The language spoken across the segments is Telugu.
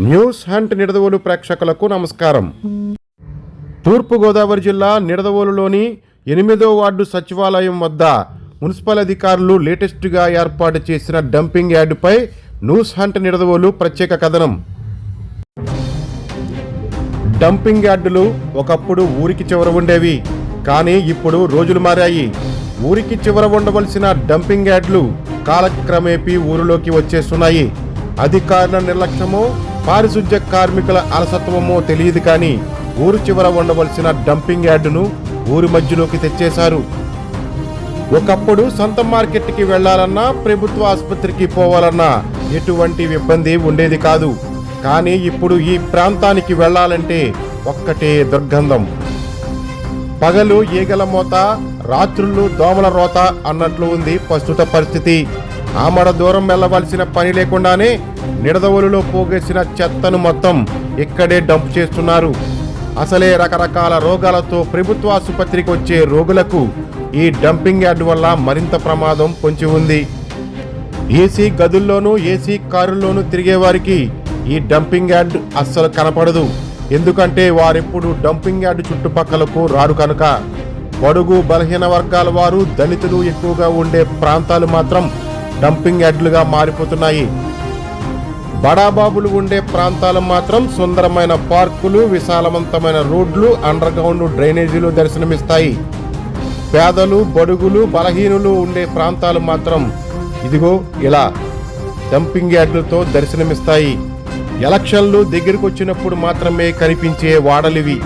న్యూస్ హంట్ నిడదవోలు ప్రేక్షకులకు నమస్కారం. తూర్పుగోదావరి జిల్లా నిడదవోలులోని ఎనిమిదో వార్డు సచివాలయం వద్ద మున్సిపల్ అధికారులు లేటెస్ట్గా ఏర్పాటు చేసిన డంపింగ్ యార్డుపై న్యూస్ హంట్ నిడదవోలు ప్రత్యేక కథనం. డంపింగ్ యార్డులు ఒకప్పుడు ఊరికి చివర ఉండేవి కానీ ఇప్పుడు రోజులు మారాయి. ఊరికి చివర ఉండవలసిన డంపింగ్ యార్డులు కాలక్రమేపీ ఊరిలోకి వచ్చేస్తున్నాయి. అధికారుల నిర్లక్ష్యమో పారిశుద్ధ్య కార్మికుల అలసత్వమో తెలియదు కానీ ఊరు చివర ఉండవలసిన డంపింగ్ యార్డును ఊరి మధ్యలోకి తెచ్చేశారు. ఒకప్పుడు సొంత మార్కెట్కి వెళ్ళాలన్నా ప్రభుత్వ ఆసుపత్రికి పోవాలన్నా ఎటువంటి ఇబ్బంది ఉండేది కాదు. కానీ ఇప్పుడు ఈ ప్రాంతానికి వెళ్ళాలంటే ఒక్కటే దుర్గంధం. పగలు ఈగల మోత రాత్రులు దోమల రోత అన్నట్లు ఉంది ప్రస్తుత పరిస్థితి. ఆమడ దూరం వెళ్ళవలసిన పని లేకుండానే నిడదవోలులో పోగేసిన చెత్తను మొత్తం ఇక్కడే డంప్ చేస్తున్నారు. అసలే రకరకాల రోగాలతో ప్రభుత్వ ఆసుపత్రికి వచ్చే రోగులకు ఈ డంపింగ్ యార్డ్ వల్ల మరింత ప్రమాదం పొంచి ఉంది. ఏసీ గదుల్లోనూ ఏసీ కారుల్లోనూ తిరిగే వారికి ఈ డంపింగ్ యార్డ్ అస్సలు కనపడదు. ఎందుకంటే వారెప్పుడు డంపింగ్ యార్డ్ చుట్టుపక్కలకు రారు కనుక. పొడుగు బలహీన వర్గాల వారు దళితులు ఎక్కువగా ఉండే ప్రాంతాలు మాత్రం డంపింగ్ యార్డులుగా మారిపోతున్నాయి. బడాబాబులు ఉండే ప్రాంతాలు మాత్రం సుందరమైన పార్కులు విశాలవంతమైన రోడ్లు అండర్ గ్రౌండ్ డ్రైనేజీలు దర్శనమిస్తాయి. పేదలు బడుగులు బలహీనులు ఉండే ప్రాంతాలు మాత్రం ఇదిగో ఇలా డంపింగ్ యార్డులతో దర్శనమిస్తాయి. ఎలక్షన్లు దగ్గరకు వచ్చినప్పుడు మాత్రమే కనిపించే వాడలివి.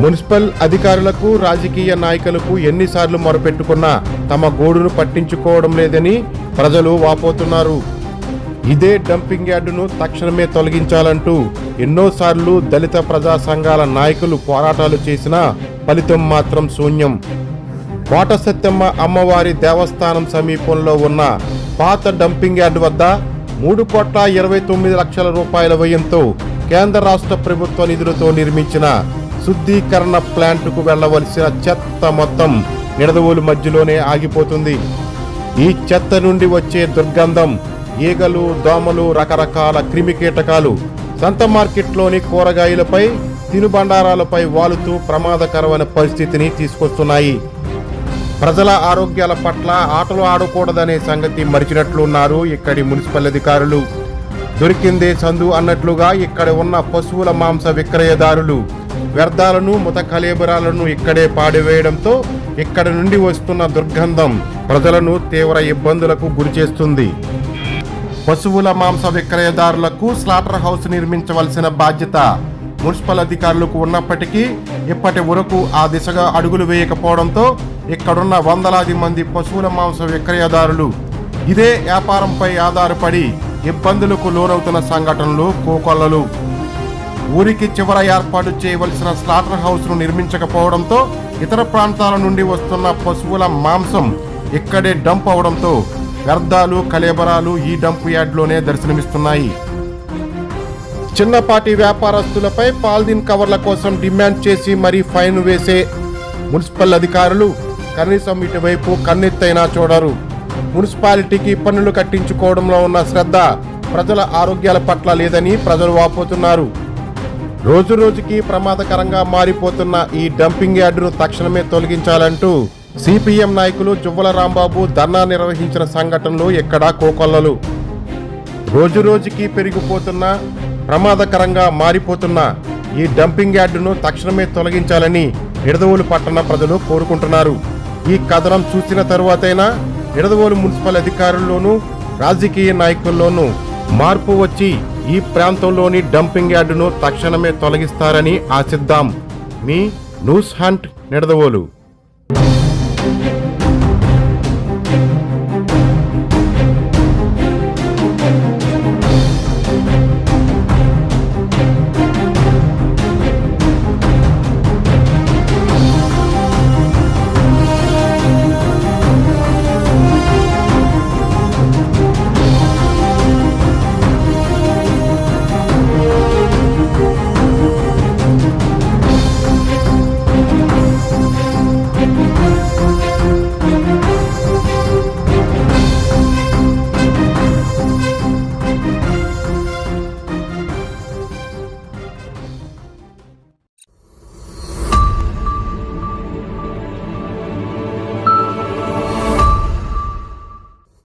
మున్సిపల్ అధికారులకు రాజకీయ నాయకులకు ఎన్నిసార్లు మొరపెట్టుకున్నా తమ గోడును పట్టించుకోవడం లేదని ప్రజలు వాపోతున్నారు. ఇదే డంపింగ్ యార్డును తక్షణమే తొలగించాలంటూ ఎన్నోసార్లు దళిత ప్రజా సంఘాల నాయకులు పోరాటాలు చేసినా ఫలితం మాత్రం శూన్యం. కోట సత్యమ్మ అమ్మవారి దేవస్థానం సమీపంలో ఉన్న పాత డంపింగ్ యార్డ్ వద్ద మూడు కోట్ల ఇరవై తొమ్మిది లక్షల రూపాయల వ్యయంతో కేంద్ర రాష్ట్ర ప్రభుత్వ నిధులతో నిర్మించిన శుద్ధీకరణ ప్లాంటుకు వెళ్ళవలసిన చెత్త మొత్తం నిడదవోలు మధ్యలోనే ఆగిపోతుంది. ఈ చెత్త నుండి వచ్చే దుర్గంధం ఈగలు దోమలు రకరకాల క్రిమి కీటకాలు సంత మార్కెట్లోని కూరగాయలపై తినుబండారాలపై వాలుతూ ప్రమాదకరమైన పరిస్థితిని తీసుకొస్తున్నాయి. ప్రజల ఆరోగ్యాల పట్ల ఆటలు ఆడకూడదనే సంగతి మరిచినట్లున్నారు ఇక్కడి మున్సిపల్ అధికారులు. దొరికిందే సందు అన్నట్లుగా ఇక్కడ ఉన్న పశువుల మాంస విక్రయదారులు వ్యర్థాలను ముత కలేబరాలను ఇక్కడే పాడివేయడంతో ఇక్కడ నుండి వస్తున్న దుర్గంధం ప్రజలను తీవ్ర ఇబ్బందులకు గురిచేస్తుంది పశువుల మాంస విక్రయదారులకు స్లాటర్ హౌస్ నిర్మించవలసిన బాధ్యత మున్సిపల్ అధికారులకు ఉన్నప్పటికీ ఇప్పటి వరకు ఆ దిశగా అడుగులు వేయకపోవడంతో ఇక్కడున్న వందలాది మంది పశువుల మాంస విక్రయదారులు ఇదే వ్యాపారంపై ఆధారపడి ఇబ్బందులకు లోనవుతున్న సంఘటనలు కోకొల్లలు. ఊరికి చివర ఏర్పాటు చేయవలసిన స్లాటర్ హౌస్ను నిర్మించకపోవడంతో ఇతర ప్రాంతాల నుండి వస్తున్న పశువుల మాంసం ఇక్కడే డంప్ అవడంతో వ్యర్థాలు కలేబరాలు ఈ డంప్ యార్డ్లోనే దర్శనమిస్తున్నాయి. చిన్నపాటి వ్యాపారస్తులపై పాలిథిన్ కవర్ల కోసం డిమాండ్ చేసి మరీ ఫైన్ వేసే మున్సిపల్ అధికారులు కనీసం ఇటువైపు కన్నెత్తైనా చూడరు. మున్సిపాలిటీకి పన్నులు కట్టించుకోవడంలో ఉన్న శ్రద్ధ ప్రజల ఆరోగ్యాల పట్ల లేదని ప్రజలు వాపోతున్నారు. రోజు రోజుకి ప్రమాదకరంగా మారిపోతున్న ఈ డంపింగ్ యార్డును తక్షణమే తొలగించాలంటూ సిపిఎం నాయకులు జువ్వల రాంబాబు ధర్నా నిర్వహించిన సంఘటనలు ఎక్కడా కోకొల్లలు. రోజు రోజుకి పెరిగిపోతున్న ప్రమాదకరంగా మారిపోతున్న ఈ డంపింగ్ యార్డును తక్షణమే తొలగించాలని నిడదవోలు పట్టణ ప్రజలు కోరుకుంటున్నారు. ఈ కథనం చూసిన తరువాతైనా నిడదవోలు మున్సిపల్ అధికారుల్లోనూ రాజకీయ నాయకుల్లోనూ మార్పు వచ్చి ఈ ప్రాంతంలోని డంపింగ్ యార్డును తక్షణమే తొలగిస్తారని ఆశిద్దాం. మీ news hunt Nidadavolu Thank you.